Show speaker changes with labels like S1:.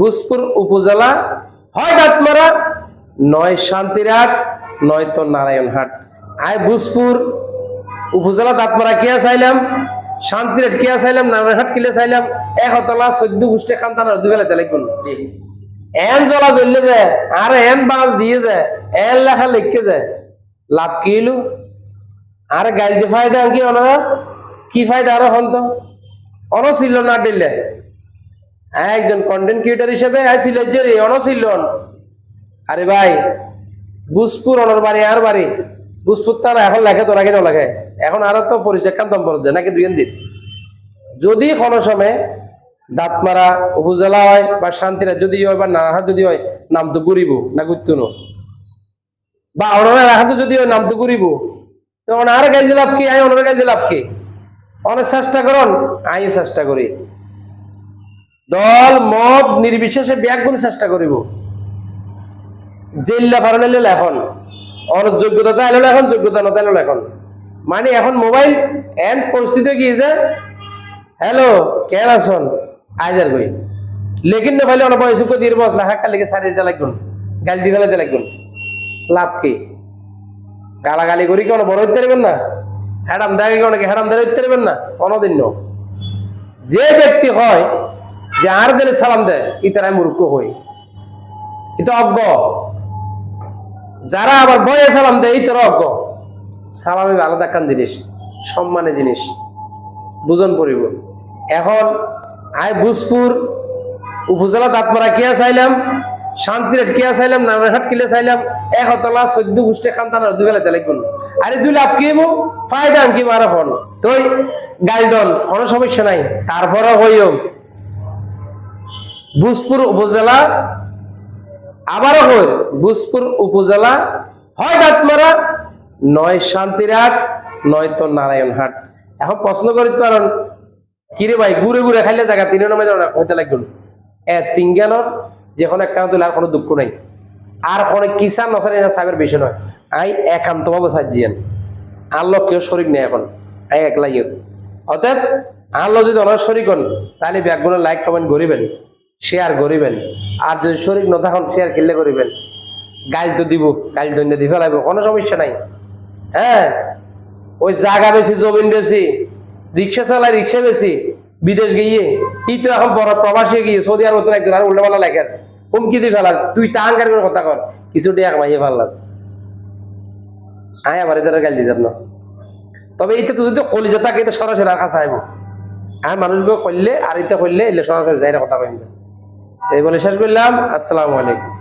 S1: বুসপুর উপজেলা হয় দাঁতমারা, নয় শান্তিরাট নয় তো নারায়ণহাট। আয় বুসপুর উপজেলা দাঁতমারা কিয়া চাইলাম? শান্তিরাট কিয়া চাইলাম? নারায়ণহাট কিলে চাইলাম? একতলা চোদ্দ গোষ্ঠী খান্তান দুবেলা তেলেগুন এন জ্বলা জ্বললে যায় আর এন বাঁচ দিয়ে যায় এন লেখা লিখকে যায় লাভ কি হইল আর গাইতে ফায়দা কি ওনারা কি ফায়দা আরও হন তো অন ছিল না দিলে। একজন কন্টেন্ট ক্রিয়েটার হিসেবে আইছিল যে রে, অন ছিল আরে ভাই বুসপুর অনর বাড়ি, আর বাড়ি? বুসপুর তার এখন লেখে, তোরা কেন লেখে? এখন আর তো পরিচয় কান্তম পড়ে নাকি দুই দিন যদি কোনো সময় দাঁতমারা উপজেলা হয় বা শান্তিরা যদি হয় বা নাহাট যদি হয়, নাম তো ঘুরিব না ঘুরতো না বা অনারা রাখাতে যদি হয়, নাম তো ঘুরিব তো অনার গাইল লাভ কি, আই অনার গাইল লাভ কি? অনেক চেষ্টা করুন আই চেষ্টা করি। দল মত নির্বিশেষে ব্যাগ করে চেষ্টা করিব। জেল্লা ফারালে এখন। অনেক যোগ্যতা তাইলে এখন যোগ্যতা না তাইলে এখন। মানে এখন মোবাইল এন পরিস্থিতি কি যে হ্যালো কেন আসন আইজার কই। লেকিন না ভাইলে অনেক বয়স দিয়ে বস না হাক্কা লেগে সারি দিতে লাগবেন। গাল দিয়ে ফেলাতে লাগবেন। লাভ কি? গালাগালি করি কেন বড় হইতে পারবেন না? হ্যাডাম দেখে অনেকে হ্যাডাম দেখে হইতে পারবেন না? কোনোদিন যে ব্যক্তি হয় যে আর দিলে সালাম দেয় ইতারাই মূর্খ হই। এটা অজ্ঞ। যারা আবার বয়ে সালাম দেয় ইতারা অজ্ঞ। সালামে আলাদা একখান জিনিস, সম্মানের জিনিস, বুঝন পড়িব। এখন, আয় বুজপুর উপজেলা দাঁতমারা কিয়া চাইলাম শান্তিরেট কিয়া চাইলাম, নারায়ণহাট কিলে চাইলাম, এক হতলা চোদ্দ গোষ্ঠী খান্তানার দুবেলা তেলে কোন। আরে দুই লাভ কি ফায়দা কি মারা ফোন তুই গাইদন কোনো সমস্যা নাই। তারপরে হইও। বুজপুর উপজেলা আবারও হই বুজপুর উপজেলা হয় দাঁতমারা, নয় শান্তিরাট নয় তো নারায়ণহাট। এখন প্রশ্ন করি কারণ কিরে ভাই ঘুরে ঘুরে খাইলে জায়গা তিন নামে হইতে লাগবে এ তিন জ্ঞান যেখানে একটা তুলে আর কোনো দুঃখ নাই। আর কোনো কিসান নথারে না সাহেবের বেশি নয়। আই একান্ত ভাবে সাজিয়েন আল্লাহ কেউ শরিক নেই এখন। আই একলাই অতএব আল্লাহ যদি অনেক শরিক হন, তাহলে ব্যাগগুলো লাইক কমেন্ট করিবেন। শেয়ার করিবেন আর যদি শরিক না তখন শেয়ার কিনলে করিবেন গাইল তো দিব, গাইল দৈন্য দিয়ে ফেলাইব, কোনো সমস্যা নাই। হ্যাঁ ওই জায়গা বেশি, জমিন বেশি, রিক্সা চালায় রিক্সা বেশি, বিদেশ গিয়ে, ই তো এখন বড় প্রবাসী গিয়ে, সৌদি আরব তো একজন, আর উল্টাপাল্লা লেখেন, হুমকি দিয়ে ফেলার তুই তাহাঙ্কার করে কথা কর, কিছু টিয়া কামাইয়ে ফেললাম আয় আবার এদের গাল দিতাম না। তবে এটা তো যদি কলিজা থাকে, এটা সরাসরি আর কাছে আইব আর মানুষগুলো করলে আর এটা করলে এলে সরাসরি যাই কথা কইন। এই বলে শেষ করলাম। আসসালামু আলাইকুম।